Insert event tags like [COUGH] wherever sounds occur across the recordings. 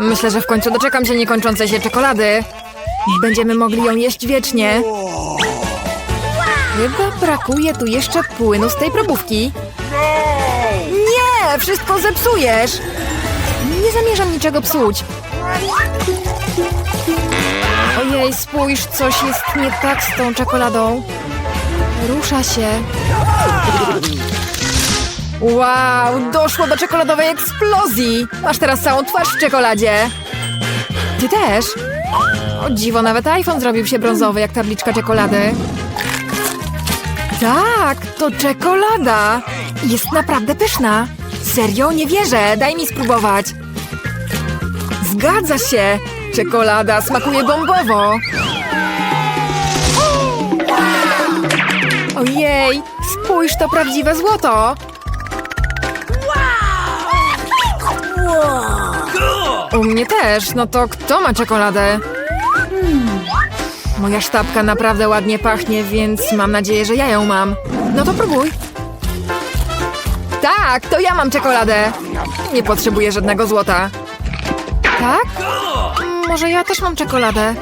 Myślę, że w końcu doczekam się niekończącej się czekolady. Będziemy mogli ją jeść wiecznie. Chyba brakuje tu jeszcze płynu z tej probówki. Nie! Wszystko zepsujesz! Nie zamierzam niczego psuć. Ojej, spójrz, coś jest nie tak z tą czekoladą. Rusza się. Wow, doszło do czekoladowej eksplozji! Masz teraz całą twarz w czekoladzie. Ty też? O dziwo, nawet iPhone zrobił się brązowy jak tabliczka czekolady. Tak, to czekolada. Jest naprawdę pyszna. Serio? Nie wierzę. Daj mi spróbować. Zgadza się. Czekolada smakuje bombowo. Ojej, spójrz, to prawdziwe złoto. U mnie też. No to kto ma czekoladę? Moja sztabka naprawdę ładnie pachnie, więc mam nadzieję, że ja ją mam. No to próbuj. Tak, to ja mam czekoladę. Nie potrzebuję żadnego złota. Tak? Mm, Może ja też mam czekoladę.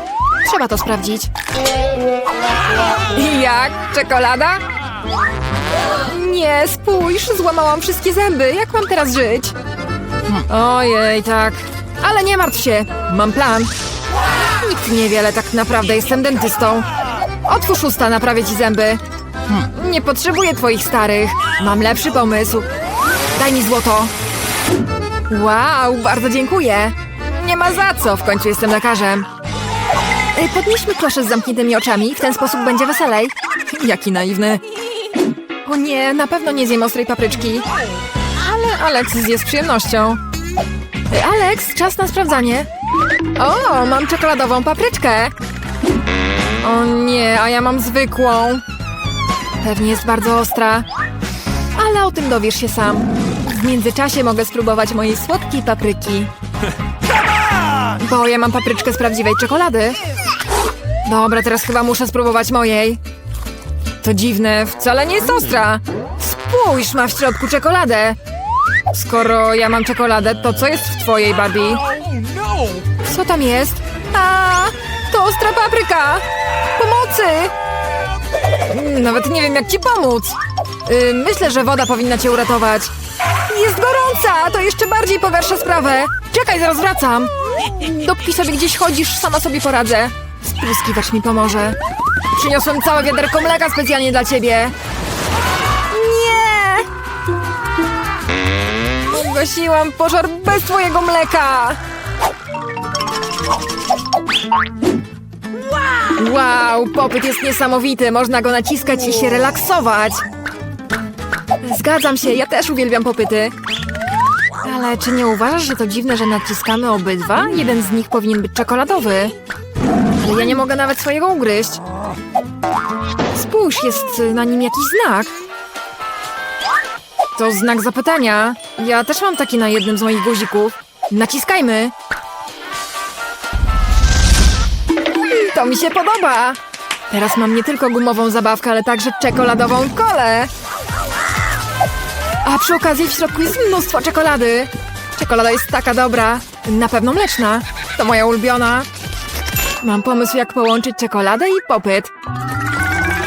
Trzeba to sprawdzić. Jak? Czekolada? Nie, spójrz, złamałam wszystkie zęby. Jak mam teraz żyć? Ojej, tak. Ale nie martw się, mam plan. Nikt niewiele, tak naprawdę jestem dentystą. Otwórz usta, naprawię ci zęby. Nie potrzebuję twoich starych. Mam lepszy pomysł. Daj mi złoto. Wow, bardzo dziękuję. Nie ma za co, w końcu jestem lekarzem. Y, Podnieśmy klosze z zamkniętymi oczami, w ten sposób będzie weselej. Jaki naiwny. O nie, na pewno nie zjem ostrej papryczki. Ale Alex zje z przyjemnością. Alex, czas na sprawdzanie. O, mam czekoladową papryczkę. O nie, a ja mam zwykłą. Pewnie jest bardzo ostra. Ale o tym dowiesz się sam. W międzyczasie mogę spróbować mojej słodkiej papryki. Bo ja mam papryczkę z prawdziwej czekolady. Dobra, teraz chyba muszę spróbować mojej. To dziwne, wcale nie jest ostra. Spójrz, ma w środku czekoladę. Skoro ja mam czekoladę, to co jest w twojej, Barbie? Co tam jest? A, to ostra papryka! Pomocy! Mm, Nawet nie wiem, jak ci pomóc. Y, myślę, że woda powinna cię uratować. Jest gorąca! To jeszcze bardziej pogarsza sprawę. Czekaj, zaraz wracam. Dopóki sobie gdzieś chodzisz, sama sobie poradzę. Spryskiwacz mi pomoże. Przyniosłem całe wiaderko mleka specjalnie dla ciebie. Ugasiłam pożar bez twojego mleka! Wow, popyt jest niesamowity. Można go naciskać i się relaksować. Zgadzam się, ja też uwielbiam popyty. Ale czy nie uważasz, że to dziwne, że naciskamy obydwa? Jeden z nich powinien być czekoladowy. Ale ja nie mogę nawet swojego ugryźć. Spójrz, jest na nim jakiś znak. To znak zapytania. Ja też mam taki na jednym z moich guzików. Naciskajmy. To mi się podoba. Teraz mam nie tylko gumową zabawkę, ale także czekoladową kolę. A przy okazji w środku jest mnóstwo czekolady. Czekolada jest taka dobra. Na pewno mleczna. To moja ulubiona. Mam pomysł, jak połączyć czekoladę i popyt.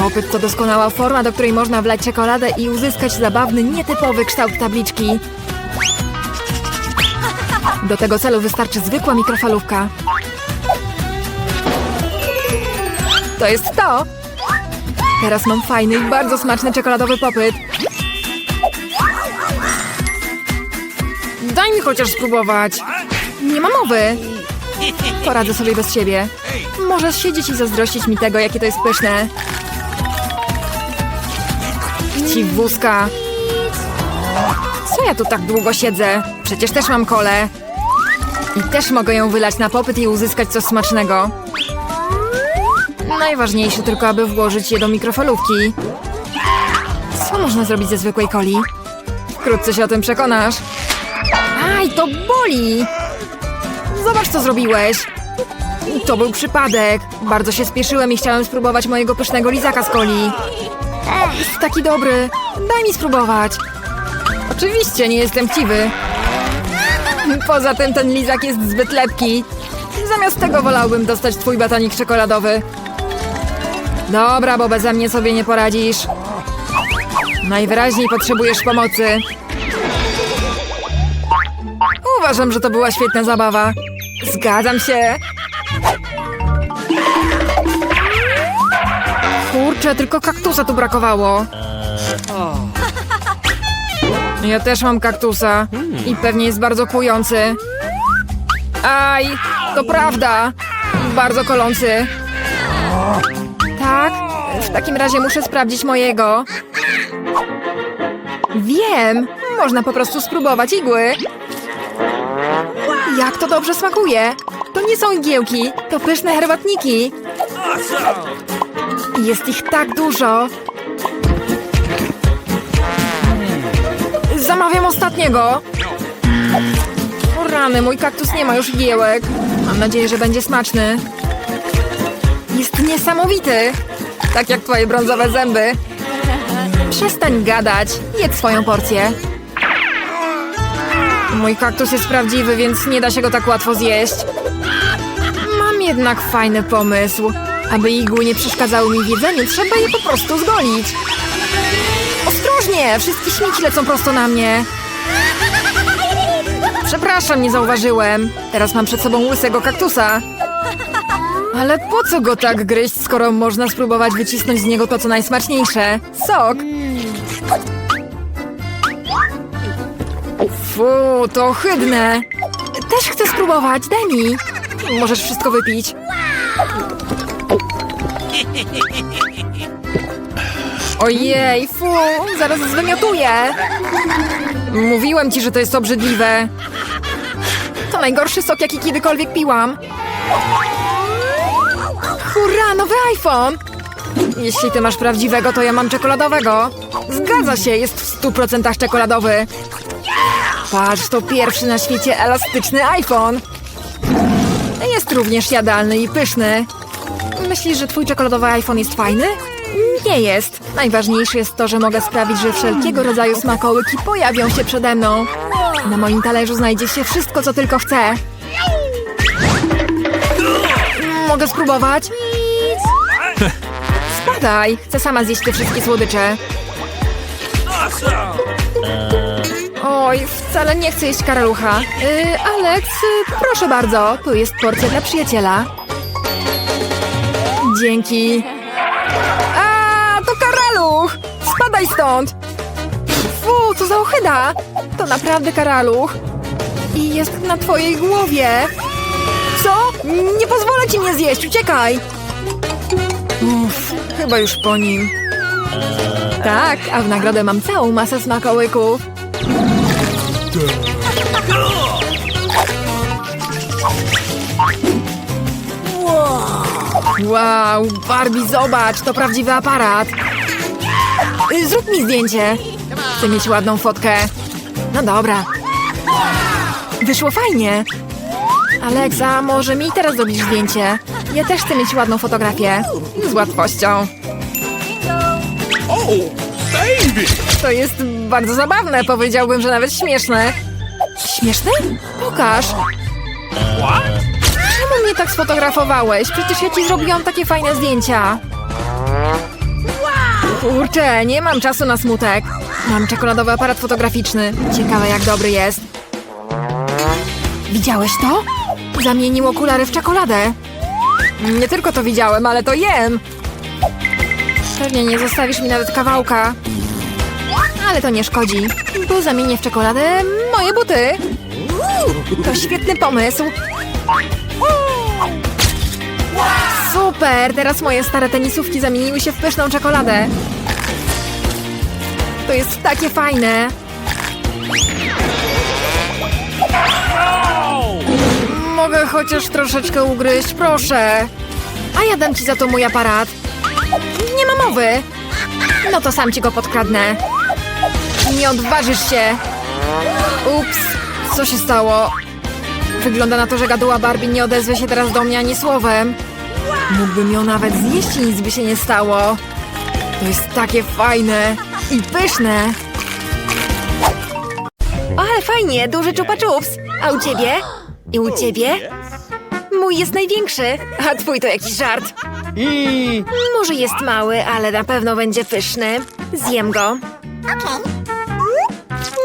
Popyt to doskonała forma, do której można wlać czekoladę i uzyskać zabawny, nietypowy kształt tabliczki. Do tego celu wystarczy zwykła mikrofalówka. To jest to! Teraz mam fajny bardzo smaczny czekoladowy popyt. Daj mi chociaż spróbować. Nie ma mowy. Poradzę sobie bez ciebie. Możesz siedzieć i zazdrościć mi tego, jakie to jest pyszne. Ci wózka. Co ja tu tak długo siedzę? Przecież też mam kolę. I też mogę ją wylać na popyt i uzyskać coś smacznego. Najważniejsze tylko, aby włożyć je do mikrofalówki. Co można zrobić ze zwykłej coli? Wkrótce się o tym przekonasz. Aj, to boli! Zobacz, co zrobiłeś. To był przypadek. Bardzo się spieszyłem i chciałem spróbować mojego pysznego lizaka z coli. Jest taki dobry. Daj mi spróbować. Oczywiście, nie jestem chciwy. Poza tym ten lizak jest zbyt lepki. Zamiast tego wolałbym dostać twój batonik czekoladowy. Dobra, bo beze mnie sobie nie poradzisz. Najwyraźniej potrzebujesz pomocy. Uważam, że to była świetna zabawa. Zgadzam się. Kurczę, tylko kaktusa tu brakowało. Ja też mam kaktusa i pewnie jest bardzo kłujący. Aj, to prawda. Bardzo kolący. Tak? W takim razie muszę sprawdzić mojego. Wiem, można po prostu spróbować igły. Jak to dobrze smakuje. To nie są igiełki, to pyszne herbatniki. Jest ich tak dużo. Zamawiam ostatniego. O rany, mój kaktus nie ma już igiełek. Mam nadzieję, że będzie smaczny. Jest niesamowity. Tak jak twoje brązowe zęby. Przestań gadać. Jedz swoją porcję. Mój kaktus jest prawdziwy, więc nie da się go tak łatwo zjeść. Mam jednak fajny pomysł. Aby igły nie przeszkadzały mi w jedzeniu, trzeba je po prostu zgolić. Ostrożnie! Wszystkie śmieci lecą prosto na mnie. Przepraszam, nie zauważyłem. Teraz mam przed sobą łysego kaktusa. Ale po co go tak gryźć, skoro można spróbować wycisnąć z niego to, co najsmaczniejsze? Sok! Fu, to ohydne! Też chcę spróbować, daj mi! Możesz wszystko wypić. Ojej, fu, zaraz zwymiotuję! Mówiłem ci, że to jest obrzydliwe. To najgorszy sok, jaki kiedykolwiek piłam. Hurra, nowy iPhone! Jeśli ty masz prawdziwego, to ja mam czekoladowego. Zgadza się, jest w stu procentach czekoladowy. Patrz, to pierwszy na świecie elastyczny iPhone. Jest również jadalny i pyszny. Myślisz, że twój czekoladowy iPhone jest fajny? Nie jest. Najważniejsze jest to, że mogę sprawić, że wszelkiego rodzaju smakołyki pojawią się przede mną. Na moim talerzu znajdzie się wszystko, co tylko chcę. Mogę spróbować? Spadaj! Chcę sama zjeść te wszystkie słodycze. Oj, wcale nie chcę jeść karalucha. Yy, Alex, proszę bardzo, tu jest porcja dla przyjaciela. Dzięki. A, to karaluch! Spadaj stąd! Fu, co za ochyda! To naprawdę karaluch. I jest na twojej głowie. Co? Nie pozwolę ci mnie zjeść, uciekaj! Uff, chyba już po nim. Tak, a w nagrodę mam całą masę smakołyków. Wow, Barbie, zobacz, to prawdziwy aparat. Y, Zrób mi zdjęcie. Chcę mieć ładną fotkę. No dobra. Wyszło fajnie. Aleksa, może mi teraz zrobisz zdjęcie? Ja też chcę mieć ładną fotografię. Z łatwością. Oh! To jest bardzo zabawne, powiedziałbym, że nawet śmieszne. Śmieszne? Pokaż. What? Mnie tak sfotografowałeś? Przecież ja ci zrobiłam takie fajne zdjęcia. Kurczę, nie mam czasu na smutek. Mam czekoladowy aparat fotograficzny. Ciekawe, jak dobry jest. Widziałeś to? Zamienił okulary w czekoladę. Nie tylko to widziałem, ale to jem. Pewnie nie zostawisz mi nawet kawałka. Ale to nie szkodzi, bo zamienię w czekoladę moje buty. To świetny pomysł. Super! Teraz moje stare tenisówki zamieniły się w pyszną czekoladę. To jest takie fajne. Mogę chociaż troszeczkę ugryźć, proszę. A ja dam ci za to mój aparat. Nie ma mowy. No to sam ci go podkradnę. Nie odważysz się. Ups, co się stało? Wygląda na to, że gaduła Barbie nie odezwie się teraz do mnie ani słowem. Mógłbym ją nawet zjeść i nic by się nie stało. To jest takie fajne i pyszne. Ale fajnie, duży czupa czups. A u ciebie? I u ciebie? Mój jest największy, a twój to jakiś żart. Może jest mały, ale na pewno będzie pyszny. Zjem go.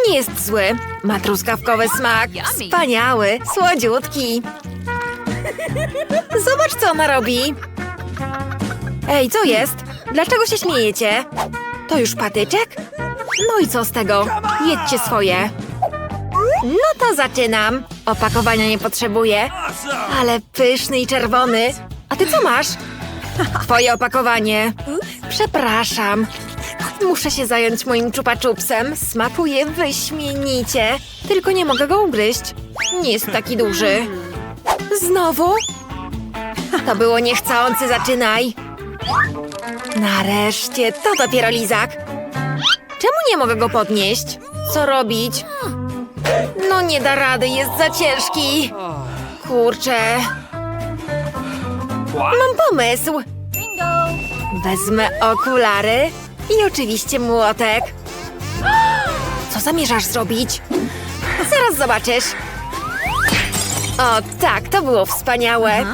Nie jest zły. Ma truskawkowy smak. Wspaniały, słodziutki. Zobacz, co ona robi. Ej, co jest? Dlaczego się śmiejecie? To już patyczek? No i co z tego? Jedźcie swoje. No to zaczynam. Opakowania nie potrzebuję. Ale pyszny i czerwony. A ty co masz? Twoje opakowanie. Przepraszam. Muszę się zająć moim czupacupsem. Smakuje wyśmienicie. Tylko nie mogę go ugryźć. Nie jest taki duży. Znowu? To było niechcący, zaczynaj. Nareszcie, to dopiero lizak. Czemu nie mogę go podnieść? Co robić? No nie da rady, jest za ciężki. Kurczę. Mam pomysł. Wezmę okulary i oczywiście młotek. Co zamierzasz zrobić? Zaraz zobaczysz. O tak, to było wspaniałe.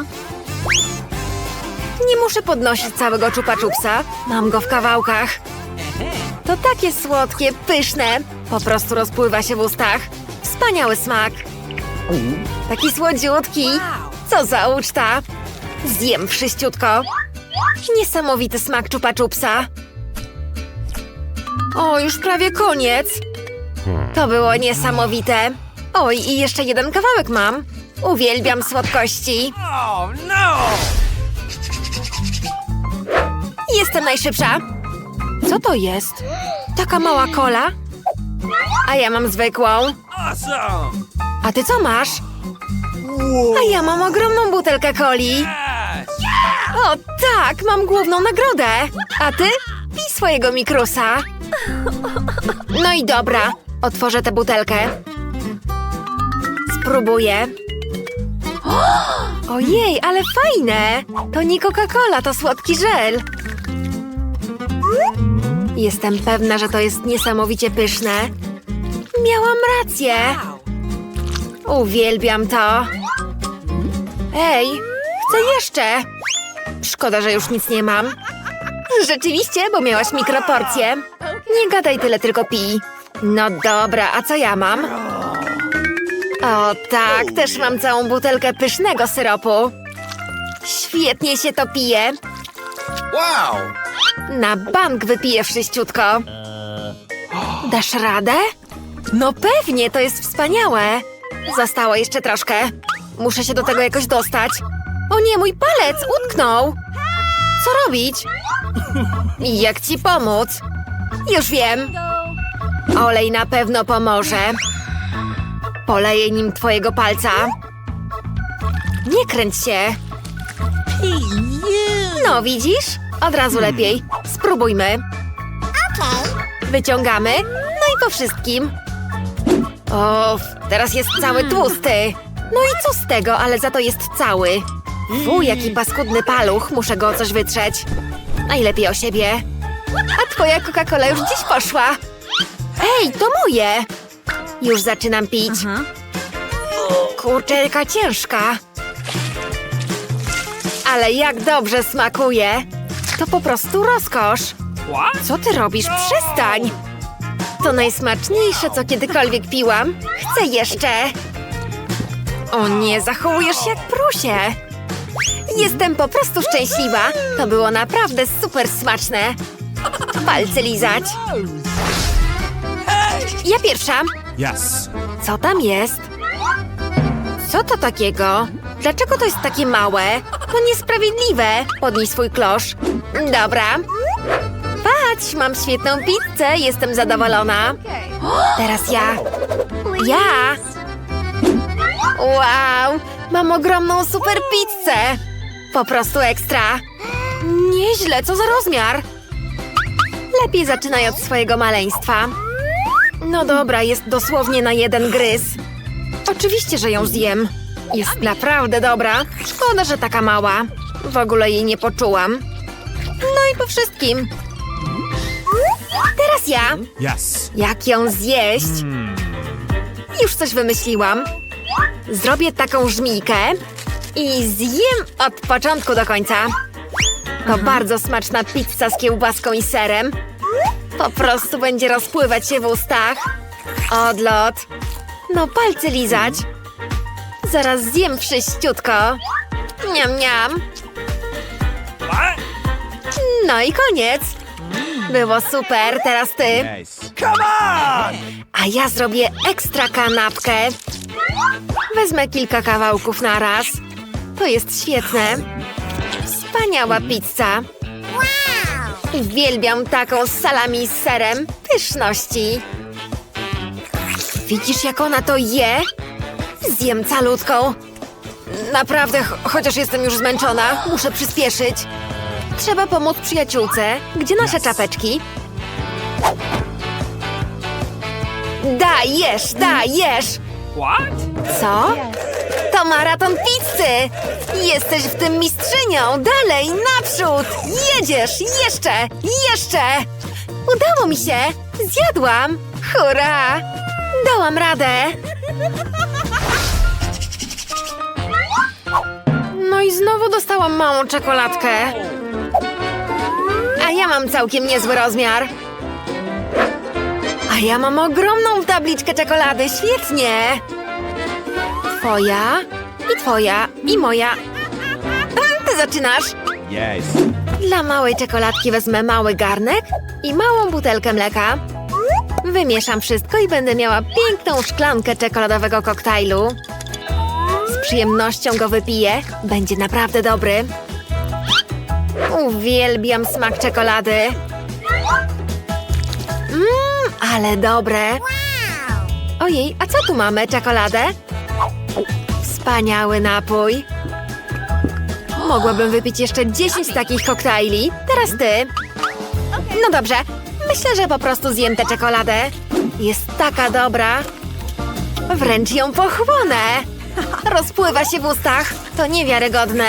Nie muszę podnosić całego czupa-czupsa. Mam go w kawałkach. To takie słodkie, pyszne. Po prostu rozpływa się w ustach. Wspaniały smak. Taki słodziutki. Co za uczta. Zjem wszyściutko. Niesamowity smak czupa-czupsa. O, już prawie koniec. To było niesamowite. Oj, i jeszcze jeden kawałek mam. Uwielbiam słodkości. Oh no! Jestem najszybsza. Co to jest? Taka mała kola? A ja mam zwykłą. A ty co masz? A ja mam ogromną butelkę coli. O tak, mam główną nagrodę. A ty? Pij swojego mikrusa. No i dobra, otworzę tę butelkę. Spróbuję. Ojej, ale fajne! To nie Coca-Cola, to słodki żel. Jestem pewna, że to jest niesamowicie pyszne. Miałam rację. Uwielbiam to. Ej, chcę jeszcze. Szkoda, że już nic nie mam. Rzeczywiście, bo miałaś mikroporcję. Nie gadaj tyle, tylko pij. No dobra, a co ja mam? O tak, też mam całą butelkę pysznego syropu. Świetnie się to pije. Wow! Na bank wypiję wszyściutko. Dasz radę? No pewnie, to jest wspaniałe. Zostało jeszcze troszkę. Muszę się do tego jakoś dostać. O nie, mój palec utknął. Co robić? Jak ci pomóc? Już wiem. Olej na pewno pomoże. Poleję nim twojego palca. Nie kręć się. No, widzisz? Od razu lepiej. Spróbujmy. Wyciągamy. No i po wszystkim. O, teraz jest cały tłusty. No i co z tego, ale za to jest cały. Fu, jaki paskudny paluch, muszę go o coś wytrzeć. Najlepiej o siebie. A twoja Coca-Cola już gdzieś poszła. Ej, to moje! Już zaczynam pić. Kurczę, jaka ciężka. Ale jak dobrze smakuje. To po prostu rozkosz. Co ty robisz? Przestań! To najsmaczniejsze, co kiedykolwiek piłam. Chcę jeszcze! O nie, zachowujesz się jak prusie! Jestem po prostu szczęśliwa. To było naprawdę super smaczne. Palce lizać. Ja pierwsza. Yes. Co tam jest? Co to takiego? Dlaczego to jest takie małe? To niesprawiedliwe. Podnij swój klosz. Dobra. Patrz, mam świetną pizzę. Jestem zadowolona. Teraz ja. Ja. Wow, mam ogromną super pizzę. Po prostu ekstra. Nieźle, co za rozmiar. Lepiej zaczynaj od swojego maleństwa. No dobra, jest dosłownie na jeden gryz. Oczywiście, że ją zjem. Jest naprawdę dobra. Szkoda, że taka mała. W ogóle jej nie poczułam. No i po wszystkim. Teraz ja. Yes. Jak ją zjeść? Już coś wymyśliłam. Zrobię taką żmijkę i zjem od początku do końca. To bardzo smaczna pizza z kiełbaską i serem. Po prostu będzie rozpływać się w ustach. Odlot. No palce lizać. Zaraz zjem wszyściutko. Niam, niam. No i koniec. Było super, teraz ty. Come on! A ja zrobię ekstra kanapkę. Wezmę kilka kawałków na raz. To jest świetne. Wspaniała pizza. Uwielbiam taką z salami z serem. Pyszności. Widzisz, jak ona to je? Zjem calutką. Naprawdę, ch- chociaż jestem już zmęczona, muszę przyspieszyć. Trzeba pomóc przyjaciółce. Gdzie nasze czapeczki? Dajesz, dajesz! What? Co? To maraton pizzy! Jesteś w tym mistrzynią! Dalej, naprzód! Jedziesz! Jeszcze! Jeszcze! Udało mi się! Zjadłam! Hurra! Dałam radę! No i znowu dostałam małą czekoladkę. A ja mam całkiem niezły rozmiar. A ja mam ogromną tabliczkę czekolady. Świetnie! Twoja i twoja i moja. Ty zaczynasz. Yes. Dla małej czekoladki wezmę mały garnek i małą butelkę mleka. Wymieszam wszystko i będę miała piękną szklankę czekoladowego koktajlu. Z przyjemnością go wypiję. Będzie naprawdę dobry. Uwielbiam smak czekolady. Mmm, ale dobre. Ojej, a co tu mamy? Czekoladę? Wspaniały napój. Mogłabym wypić jeszcze 10 takich koktajli. Teraz ty. No dobrze. Myślę, że po prostu zjem tę czekoladę. Jest taka dobra. Wręcz ją pochłonę. [LAUGHS] Rozpływa się w ustach. To niewiarygodne.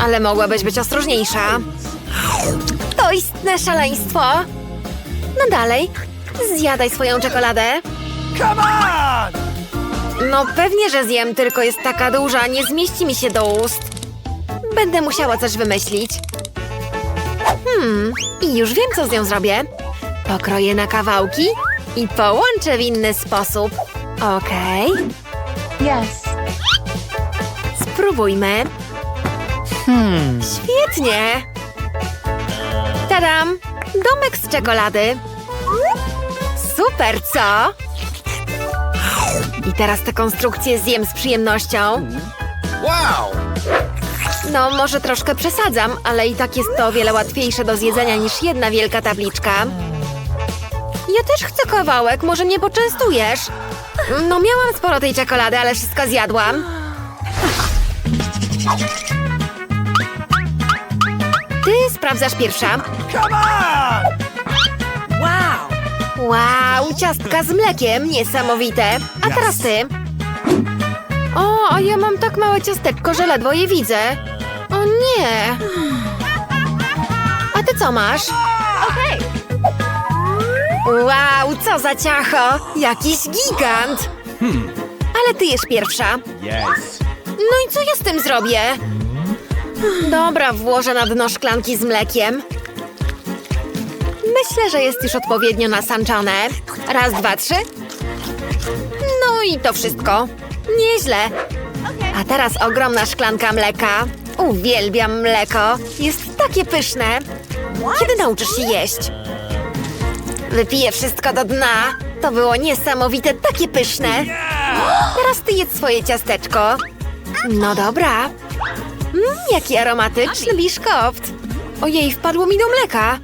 Ale mogłabyś być ostrożniejsza. To istne szaleństwo. No dalej. Zjadaj swoją czekoladę. Come on! No pewnie, że zjem, tylko jest taka duża, nie zmieści mi się do ust. Będę musiała coś wymyślić. Hmm, i już wiem, co z nią zrobię. Pokroję na kawałki i połączę w inny sposób. Okej. Yes. Spróbujmy. Świetnie! Tadam! Domek z czekolady. Super, co? I teraz tę konstrukcję zjem z przyjemnością. Wow! No, może troszkę przesadzam, ale i tak jest to o wiele łatwiejsze do zjedzenia niż jedna wielka tabliczka. Ja też chcę kawałek, może mnie poczęstujesz? No, miałam sporo tej czekolady, ale wszystko zjadłam. Ty sprawdzasz pierwsza. On! Wow, ciastka z mlekiem, niesamowite. A teraz ty. O, a ja mam tak małe ciasteczko, że ledwo je widzę. O nie! A ty co masz? Okej. Wow, co za ciacho! Jakiś gigant! Ale ty jesz pierwsza. Yes. No i co ja z tym zrobię? Dobra, włożę na dno szklanki z mlekiem. Myślę, że jest już odpowiednio nasanczone. Raz, dwa, trzy. No i to wszystko. Nieźle. A teraz ogromna szklanka mleka. Uwielbiam mleko. Jest takie pyszne. Kiedy nauczysz się jeść? Wypiję wszystko do dna. To było niesamowite, takie pyszne. Teraz ty jedz swoje ciasteczko. No dobra. Mmm, jaki aromatyczny biszkopt. Ojej, wpadło mi do mleka.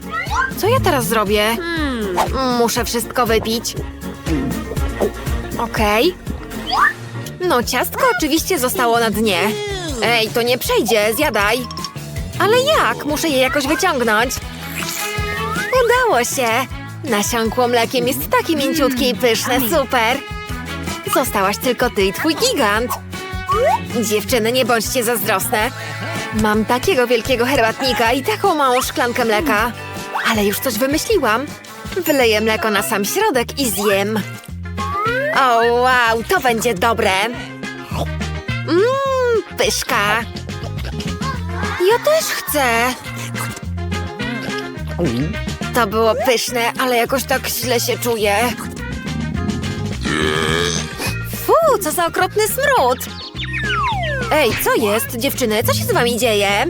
Co ja teraz zrobię? Mm, Muszę wszystko wypić. Okej. No, ciastko oczywiście zostało na dnie. Ej, to nie przejdzie, zjadaj. Ale jak? Muszę je jakoś wyciągnąć. Udało się. Nasiąkło mlekiem jest takie mięciutkie i pyszne, super. Zostałaś tylko ty i twój gigant. Dziewczyny, nie bądźcie zazdrosne. Mam takiego wielkiego herbatnika i taką małą szklankę mleka. Ale już coś wymyśliłam. Wyleję mleko na sam środek i zjem. O, wow, to będzie dobre. Pyszka. Ja też chcę. To było pyszne, ale jakoś tak źle się czuję. Fu, co za okropny smród. Ej, co jest, dziewczyny? Co się z wami dzieje?